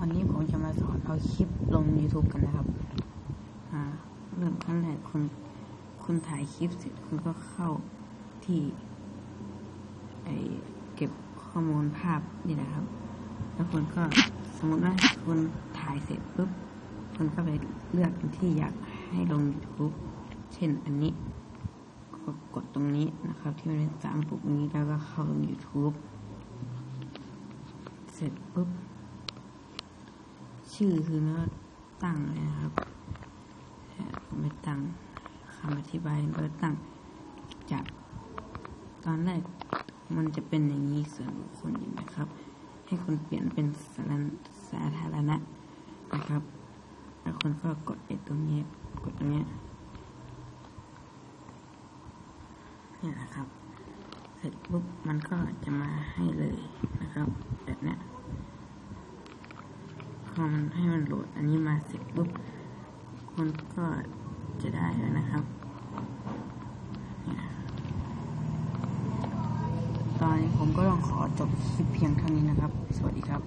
วันนี้ผมจะมาสอนเอาคลิปลง YouTube กันนะครับ อ่า เริ่มขั้นแรกคุณ คุณถ่ายคลิปเสร็จคุณก็เข้าที่ไอเก็บข้อมูลภาพนี่นะครับ แล้วคุณก็สมมติว่าคุณถ่ายเสร็จปุ๊บ คุณก็ไปเลือกที่อยากให้ลง YouTube เช่นอันนี้ ก็กดตรงนี้นะครับ ที่มันเป็นสามปุ่มนี้แล้วก็เข้าลง YouTube เสร็จปุ๊บ ชื่อคือเนื้อตั้งนะครับผมไปตั้งคำอธิบายก็ตั้งจากตอนแรกมันจะเป็นอย่างนี้ส่วนบุคคลอยู่นะครับ ให้คุณเปลี่ยนเป็นสารสาธารณะนะครับ แล้วคุณก็กดไอ้ตรงนี้กดตรงเนี้ยนี่นะครับ เสร็จปุ๊บมันก็จะมาให้เลยนะครับ แบบนี้ อมันให้มันโหลดอันนี้มาเสร็จปุ๊บมันก็จะได้แล้วนะครับ ตอนนี้ผมก็ต้องขอจบคลิปเพียงเท่านี้นะครับ สวัสดีครับ